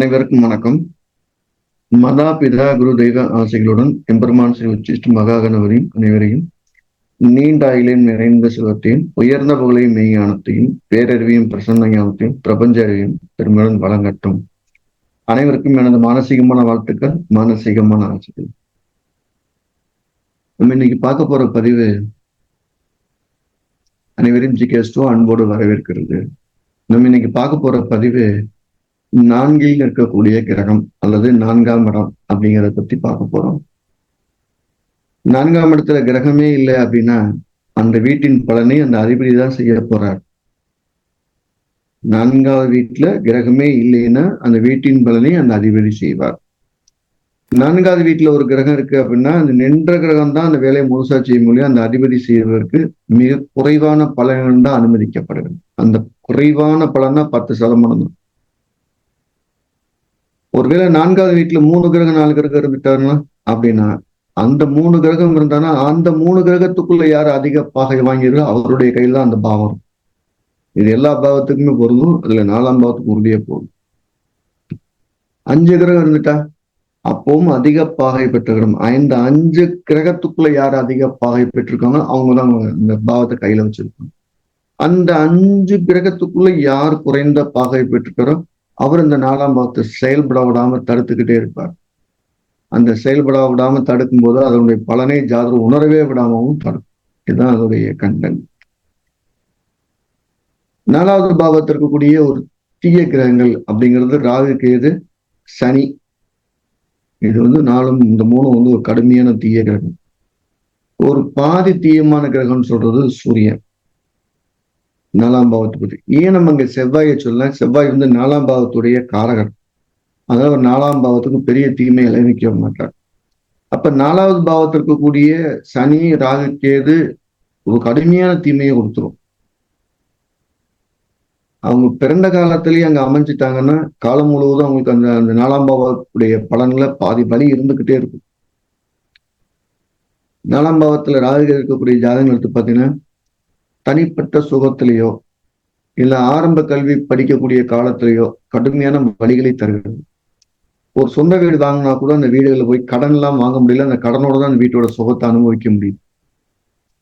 அனைவருக்கும் வணக்கம். மதா பிதா குரு தெய்வ ஆசைகளுடன் எம்பெருமான் ஸ்ரீ உச்சிஷ்ட மகாகணவரையும் அனைவரையும் நீண்ட ஆயிலையும் நிறைந்த செல்வத்தையும் உயர்ந்த புகழையும் மெய்ஞானத்தையும் பேரறிவையும் பிரசன்ன ஞானத்தையும் பிரபஞ்ச அறிவையும் பெருமையுடன் வழங்கட்டும். அனைவருக்கும் எனது மானசீகமான வாழ்த்துக்கள் மானசீகமான ஆசைகள். நம்ம இன்னைக்கு பார்க்க போற பதிவு அனைவரையும் ஜிகேஸ்டோ அன்போடு வரவேற்கிறது. நம்ம இன்னைக்கு பார்க்க போற பதிவு நான்கில் இருக்கக்கூடிய கிரகம் அல்லது நான்காம் இடம் அப்படிங்கிறத பத்தி பார்க்க போறோம். நான்காம் இடத்துல கிரகமே இல்லை அப்படின்னா அந்த வீட்டின் பலனை அந்த அதிபதி தான் செய்ய போறார். நான்காவது வீட்டுல கிரகமே இல்லைன்னா அந்த வீட்டின் பலனை அந்த அதிபதி செய்வார். நான்காவது வீட்டுல ஒரு கிரகம் இருக்கு அப்படின்னா அந்த நின்ற கிரகம் தான் அந்த வேலையை முழுசா செய்ய முடியும் அந்த அதிபதி செய்வதற்கு மிக குறைவான பலன்கள் தான் அனுமதிக்கப்படுகிறது. அந்த குறைவான பலன் தான் பத்து சதமானம் தான் ஒருவேளை நான்காவது வீட்டுல மூணு கிரகம் நாலு கிரகம் இருந்துட்டாருன்னா அப்படின்னா அந்த மூணு கிரகம் இருந்தானா அந்த மூணு கிரகத்துக்குள்ள யார் அதிக பாகை வாங்கிறோ அவருடைய கையில தான் அந்த பாவம் இது எல்லா பாவத்துக்குமே பொருந்தும். அதுல நாலாம் பாவத்துக்கு உறுதியே போகும். அஞ்சு கிரகம் இருந்துட்டா அப்பவும் அதிக பாகை பெற்ற கிரகம் இந்த அஞ்சு கிரகத்துக்குள்ள யார் அதிக பாகை பெற்றிருக்காங்க அவங்க தான் இந்த பாவத்தை கையில வச்சிருக்காங்க அந்த அஞ்சு கிரகத்துக்குள்ள யார் குறைந்த பாகை பெற்றிருக்காரோ அவர் இந்த நாலாம் பாவத்தை செயல்பட விடாம தடுத்துக்கிட்டே இருப்பார். அந்த செயல்பட விடாம தடுக்கும் போது அதனுடைய பலனை ஜாதகம் உணரவே விடாமவும் தடுக்கும். இதுதான் அதனுடைய கண்டன். நாலாவது பாவத்திற்கு கூடிய ஒரு தீய கிரகங்கள் அப்படிங்கிறது ராகு கேது சனி. இது வந்து நாலும் இந்த மூணும் வந்து ஒரு கடுமையான தீய கிரகம். ஒரு பாதி தீயமான கிரகம்னு சொல்றது சூரியன். நாலாம் பாவத்தை பற்றி ஏன் நம்ம இங்க செவ்வாயை சொல்லலாம் செவ்வாய் வந்து நாலாம் பாவத்துடைய காரகர். அதாவது நாலாம் பாவத்துக்கு பெரிய தீமை விளைவிக்க மாட்டார். அப்ப நாலாவது பாவத்தில் இருக்கக்கூடிய சனி ராகு கேது ஒரு கடுமையான தீமையை கொடுத்துரும். அவங்க பிறந்த காலத்திலேயே அங்க அமைஞ்சிட்டாங்கன்னா காலம் முழுவதும் அவங்களுக்கு அந்த அந்த நாலாம் பாவத்துடைய பலன்ல பாதி பலி இருந்துகிட்டே இருக்கும். நாலாம் பாவத்துல ராகு இருக்கக்கூடிய ஜாதகங்கள் எடுத்து பார்த்தீங்கன்னா தனிப்பட்ட சுகத்திலேயோ இல்ல ஆரம்ப கல்வி படிக்கக்கூடிய காலத்திலேயோ கடுமையான வழிகளை தருகிறது. ஒரு சொந்த வீடு வாங்கினா கூட அந்த வீடுகளில் போய் கடன் எல்லாம் வாங்க முடியல அந்த கடனோட தான் அந்த வீட்டோட சுகத்தை அனுபவிக்க முடியும்.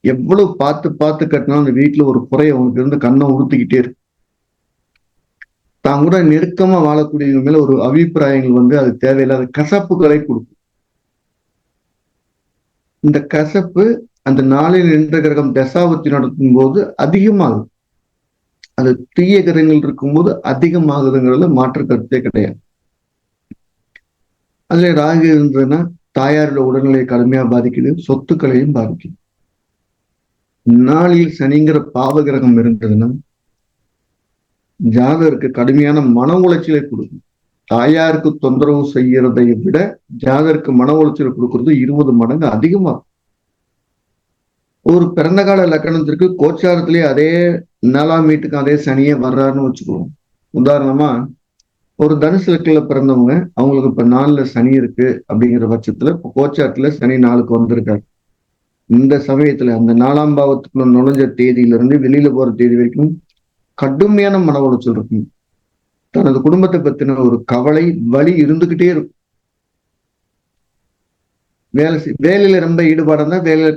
எவ்வளவு பார்த்து பார்த்து கட்டினாலும் அந்த வீட்டுல ஒரு குறைய அவனுக்கு இருந்து கண்ணை உடுத்திக்கிட்டே இருக்கு. தான் கூட நெருக்கமா வாழக்கூடியவங்க மேல ஒரு அபிப்பிராயங்கள் வந்து அது தேவையில்லாத கசப்புகளை கொடுக்கும். இந்த கசப்பு அந்த நாளில் நின்ற கிரகம் தசாபத்தி நடத்தும் போது அதிகமாகும் அது தீய கிரகங்கள் இருக்கும்போது அதிகமாகுதுங்கிறதுல மாற்று கருத்தே கிடையாது. அதுல ராகு இருந்ததுன்னா தாயாரோட உடல்நிலையை கடுமையா பாதிக்குது சொத்துக்களையும் பாதிக்குது. நாளில் சனிங்கிற பாவ கிரகம் இருந்ததுன்னா ஜாதகருக்கு கடுமையான மன உளைச்சலை கொடுக்கும். தாயாருக்கு தொந்தரவு செய்யறதை விட ஜாதகருக்கு மன உளைச்சலை கொடுக்கறது இருபது மடங்கு அதிகமாகும். ஒரு பிறந்த கால லக்கணத்திற்கு கோச்சாரத்திலேயே அதே நாலாம் வீட்டுக்கு அதே சனியே வர்றாருன்னு வச்சுக்குவோம் உதாரணமா ஒரு தனுசு லக்கில பிறந்தவங்க அவங்களுக்கு இப்ப நாலுல சனி இருக்கு அப்படிங்கிற பட்சத்துல இப்போ கோச்சாரத்துல சனி நாளுக்கு வந்திருக்காரு. இந்த சமயத்துல அந்த நாலாம் பாவத்துக்குள்ள நுழைஞ்ச தேதியில இருந்து வெளியில போற தேதி வரைக்கும் கடுமையான மன உளைச்சல் இருக்கும். தனது குடும்பத்தை பத்தின ஒரு கவலை வலி இருந்துகிட்டே இருக்கும். வேலை வேலையில ரொம்ப ஈடுபாடு இருந்தா வேலை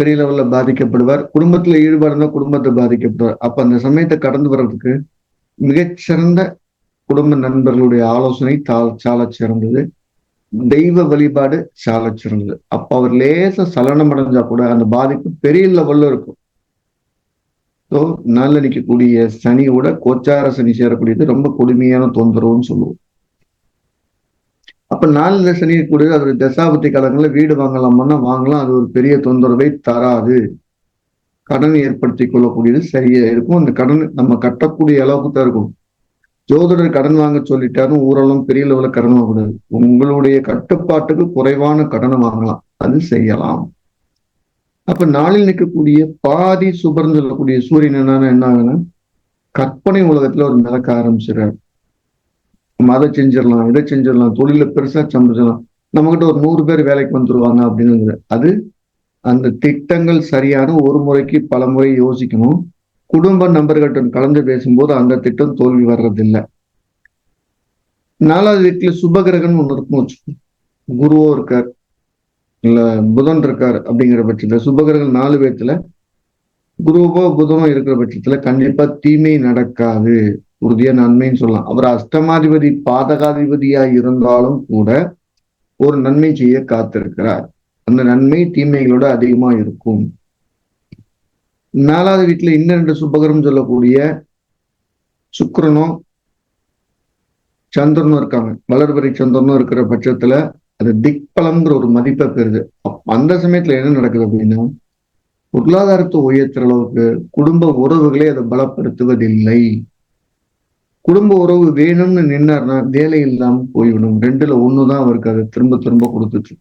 பெரிய லெவல்ல பாதிக்கப்படுவார். குடும்பத்துல ஈடுபாடுனா குடும்பத்தை பாதிக்கப்படுவார். அப்ப அந்த சமயத்தை கடந்து வர்றதுக்கு மிகச்சிறந்த குடும்ப நண்பர்களுடைய ஆலோசனை தாள் சால சிறந்தது. தெய்வ வழிபாடு சால சிறந்தது. அப்ப அவர் லேச சலனம் அடைஞ்சா கூட அந்த பாதிப்பு பெரிய லெவல்ல இருக்கும். ஸோ நல்ல நிற்கக்கூடிய சனியோட கோச்சார சனி சேரக்கூடியது ரொம்ப கொடுமையான தொந்தரவுன்னு சொல்லுவோம். அப்ப நாலுல சனி கூடியது அது தசாபத்தி காலங்களில் வீடு வாங்கலாமான்னா வாங்கலாம். அது ஒரு பெரிய தொந்தரவை தராது. கடன் ஏற்படுத்தி கொள்ளக்கூடியது சரியா இருக்கும். அந்த கடன் நம்ம கட்டக்கூடிய அளவுக்கு தான் இருக்கும். ஜோதிடர் கடன் வாங்க சொல்லிட்டாரும் ஊரெல்லாம் பெரிய லெவலில் கடன் வாங்கக்கூடாது. உங்களுடைய கட்டுப்பாட்டுக்கு குறைவான கடனை வாங்கலாம். அது செய்யலாம். அப்ப நாளில் நிற்கக்கூடிய பாதி சுபர்னு சொல்லக்கூடிய சூரியன் என்னன்னா என்ன ஆகுன்னா கற்பனை உலகத்துல ஒரு மிதக்க ஆரம்பிச்சிடறாரு. நம்ம அதை செஞ்சிடலாம் இதை செஞ்சிடலாம் தொழில பெருசா சம்பிச்சிடலாம் நம்மகிட்ட ஒரு நூறு பேர் வேலைக்கு வந்துருவாங்க அப்படின்னு அது அந்த திட்டங்கள் சரியான ஒரு முறைக்கு பல முறை யோசிக்கணும். குடும்ப நண்பர்கள்ட்ட கலந்து பேசும்போது அந்த திட்டம் தோல்வி வர்றதில்லை. நாலாவது வீட்டில் சுபகிரகன் ஒன்று இருக்கும் வச்சுக்கோ குருவோ இருக்கார் இல்லை புதன் இருக்கார் அப்படிங்கிற பட்சத்துல சுபகிரகன் நாலு பேர்த்துல குருவோ புதனோ இருக்கிற பட்சத்துல கண்டிப்பா தீமை நடக்காது. உறுதியா நன்மைன்னு சொல்லலாம். அவர் அஷ்டமாதிபதி பாதகாதிபதியா இருந்தாலும் கூட ஒரு நன்மை செய்ய காத்திருக்கிறார். அந்த நன்மை தீமைகளோட அதிகமா இருக்கும். நாலாவது வீட்டுல இன்னும் ரெண்டு சுபகரம் சொல்லக்கூடிய சுக்கரனும் சந்திரனும் இருக்காங்க. வளர்பறை சந்திரனும் இருக்கிற பட்சத்துல அது திக்பலம்ங்கிற ஒரு மதிப்பை பெறுது. அந்த சமயத்துல என்ன நடக்குது அப்படின்னா பொருளாதாரத்தை உயர்த்துற அளவுக்கு குடும்ப உறவுகளே அதை பலப்படுத்துவதில்லை. குடும்ப உறவு வேணும்னு நின்னார்னா வேலை இல்லாம போய்விடும். ரெண்டுல ஒண்ணுதான் அவருக்கு அதை திரும்ப திரும்ப கொடுத்துச்சு.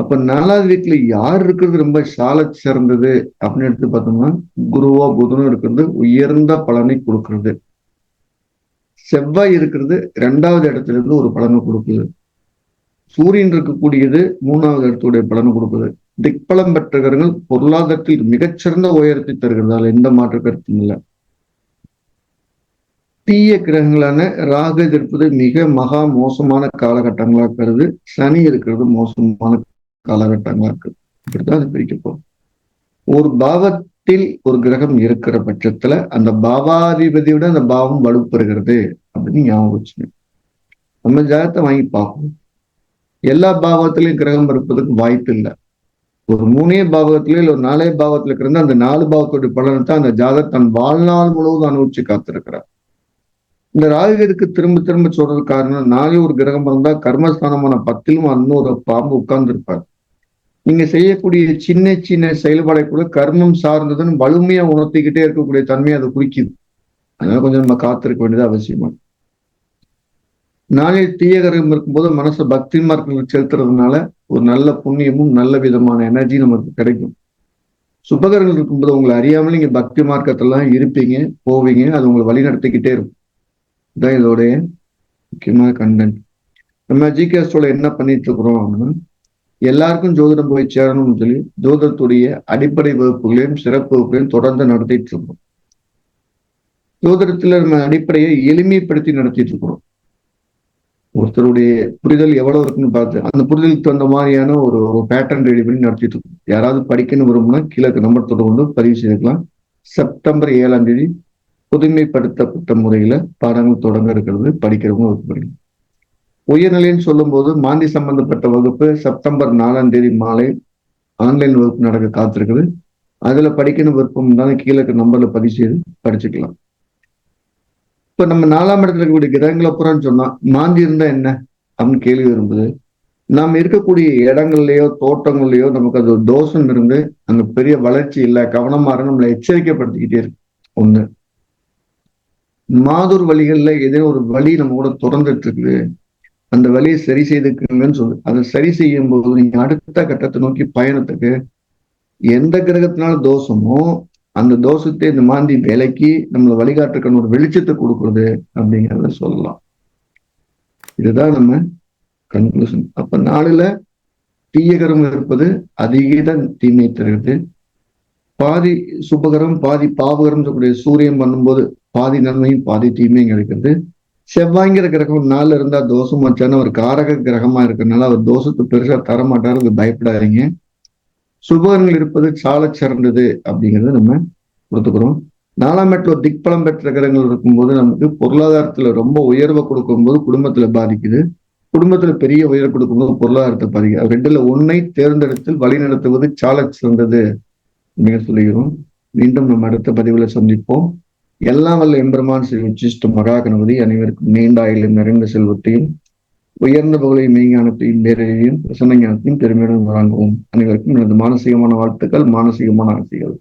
அப்ப நாலாவது வீட்டுல யார் இருக்கிறது ரொம்ப சால சிறந்தது அப்படின்னு எடுத்து பார்த்தோம்னா குருவா புதனும் இருக்கிறது உயர்ந்த பலனை கொடுக்கிறது. செவ்வாய் இருக்கிறது ரெண்டாவது இடத்துல இருந்து ஒரு பலனை கொடுக்குது. சூரியன் இருக்கக்கூடியது மூணாவது இடத்துடைய பலனை கொடுக்குது. திக்பலம் பெற்ற பொருளாதாரத்தில் மிகச்சிறந்த உயரத்தை தருகிறதால எந்த மாற்று கருத்தும் இல்லை. தீய கிரகங்களான ராகு இருப்பது மிக மகா மோசமான காலகட்டங்களா இருக்கிறது சனி இருக்கிறது மோசமான காலகட்டங்களா இருக்கு. இப்படிதான் அது பிரிக்க ஒரு பாவத்தில் ஒரு கிரகம் இருக்கிற பட்சத்துல அந்த பாவாதிபதியோட அந்த பாவம் வலுப்பெறுகிறது அப்படின்னு ஞாபகம் வச்சுக்கணும் நம்ம ஜாதகத்தை வாங்கி பார்ப்போம். எல்லா பாவத்திலையும் கிரகம் இருப்பதுக்கு வாய்ப்பு இல்லை. ஒரு மூணே பாவத்திலே இல்லை ஒரு நாலே பாவத்துல இருக்கிறது அந்த நாலு பாவத்துடைய பலனை தான் அந்த ஜாதகர் தன் வாழ்நாள் முழுவதும் அனுபவிச்சு காத்திருக்கிறார். இந்த ராகுகேதுக்கு திரும்ப திரும்ப சொல்றது காரணம் நாளை ஒரு கிரகம் இருந்தால் கர்மஸ்தானமான பத்திலும் அன்னொரு பாம்பு உட்கார்ந்து இருப்பார் நீங்க செய்யக்கூடிய சின்ன சின்ன செயல்பாடை கூட கர்மம் சார்ந்ததுன்னு வலிமையா உணர்த்திக்கிட்டே இருக்கக்கூடிய தன்மையை அதை குறிக்குது. அதனால கொஞ்சம் நம்ம காத்திருக்க வேண்டியது அவசியமா. நாளில் தீய கிரகம் இருக்கும்போது மனசை பக்தி மார்க்கங்கள் செலுத்துறதுனால ஒரு நல்ல புண்ணியமும் நல்ல விதமான எனர்ஜி நமக்கு கிடைக்கும். சுபகரங்கள் இருக்கும்போது உங்களை அறியாமல் நீங்க பக்தி மார்க்கத்தெல்லாம் இருப்பீங்க போவீங்க அது உங்களை வழி நடத்திக்கிட்டே இருக்கும். இதான் இதோடைய முக்கியமான கண்டென்ட் நம்ம ஜிகேஸ்டோல என்ன பண்ணிட்டு இருக்கிறோம் அப்படின்னா எல்லாருக்கும் ஜோதிடம் போய் சேரணும்னு சொல்லி ஜோதிடத்துடைய அடிப்படை வகுப்புகளையும் சிறப்பு வகுப்புகளையும் தொடர்ந்து நடத்திட்டு இருக்கோம் ஜோதிடத்துல நம்ம அடிப்படையை எளிமைப்படுத்தி நடத்திட்டு இருக்கிறோம். ஒருத்தருடைய புரிதல் எவ்வளவு இருக்குன்னு பார்த்து அந்த புரிதலுக்கு தகுந்த மாதிரியான ஒரு ஒரு பேட்டர்ன் ரெடி பண்ணி நடத்திட்டு இருக்கோம். யாராவது படிக்கணும் விரும்புனா கீழே நம்பர் தொடர்பு கொண்டு பதிவு செய்துக்கலாம். செப்டம்பர் ஏழாம் தேதி புதுமைப்படுத்தப்பட்ட முறையில பாடங்கள் தொடங்க இருக்கிறது படிக்கிறவங்க வகுப்பு உயர்நிலைன்னு சொல்லும் போது மாந்தி சம்பந்தப்பட்ட வகுப்பு செப்டம்பர் நாலாம் தேதி மாலை ஆன்லைன் வகுப்பு நடக்க காத்திருக்குது. அதுல படிக்கணும் விருப்பம் இருந்தாலும் கீழே நம்பர்ல பதிவு செய்து படிச்சுக்கலாம். இப்ப நம்ம நாலாம் இடத்துல இருக்கக்கூடிய கிரகங்களை புறான்னு சொன்னா மாந்தி இருந்தா என்ன அப்படின்னு கேள்வி வரும்போது நாம் இருக்கக்கூடிய இடங்கள்லயோ தோட்டங்கள்லயோ நமக்கு அது ஒரு தோஷம் இருந்து அங்க பெரிய வளர்ச்சி இல்லை கவனமாக நம்மளை எச்சரிக்கைப்படுத்திக்கிட்டே இருக்கு. ஒண்ணு. மாதூர் வழிகள்ல ஏதோ ஒரு வழி நம்ம கூட திறந்துட்டு இருக்குது அந்த வழியை சரி செய்துக்குங்கன்னு சொல்லு. அதை சரி செய்யும் போது நீங்க அடுத்த கட்டத்தை நோக்கி பயணத்துக்கு எந்த கிரகத்தினால தோஷமோ அந்த தோஷத்தை இந்த மாந்தி விலைக்கு நம்மளை வழிகாட்டுக்கான ஒரு வெளிச்சத்தை கொடுக்குறது அப்படிங்கிறத சொல்லலாம். இதுதான் நம்ம கன்க்ளூஷன் அப்ப நாளில் தீயகரம் இருப்பது அதிக தீமை தருகிறது. பாதி சுபகரம் பாதி பாவகரம் சொல்லக்கூடிய சூரியன் பண்ணும்போது பாதி நன்மையும் பாதி தீமையும் கிடைக்கிறது. செவ்வாய்ங்கிற கிரகம் நாள் இருந்தா தோஷம் வச்சான்னு ஒரு காரக கிரகமா இருக்கிறதுனால அவர் தோஷத்தை பெருசா தர மாட்டாரு பயப்படாதீங்க. சுபகரங்கள் இருப்பது சால சிறந்தது அப்படிங்கிறத நம்ம கொடுத்துக்கிறோம். நாலாம் இடத்துல ஒரு திக்பலம் பெற்ற கிரகங்கள் இருக்கும்போது நமக்கு பொருளாதாரத்துல ரொம்ப உயர்வை கொடுக்கும்போது குடும்பத்துல பாதிக்குது. குடும்பத்துல பெரிய உயர்வு கொடுக்கும்போது பொருளாதாரத்தை பாதிக்குது. ரெண்டுல ஒன்னை தேர்ந்தெடுத்து வழி நடத்துவது சால சிறந்தது. அப்படின்னு சொல்லுகிறோம். மீண்டும் நம்ம அடுத்த பதிவுல சந்திப்போம். எல்லாம் வல்ல எம்பெருமான் ஸ்ரீ உச்சிஷ்ட மகா கணபதி அனைவருக்கும் நீண்ட ஆயிலும் நிறைந்த செல்வத்தையும் உயர்ந்த புகழை மெய்ஞானத்தையும் பேரையும் பிரசன்ன ஞானத்தையும் பெருமையுடன் வழங்குவோம். அனைவருக்கும் எனது மானசீகமான வாழ்த்துக்கள் மானசீகமான ஆசைகள்.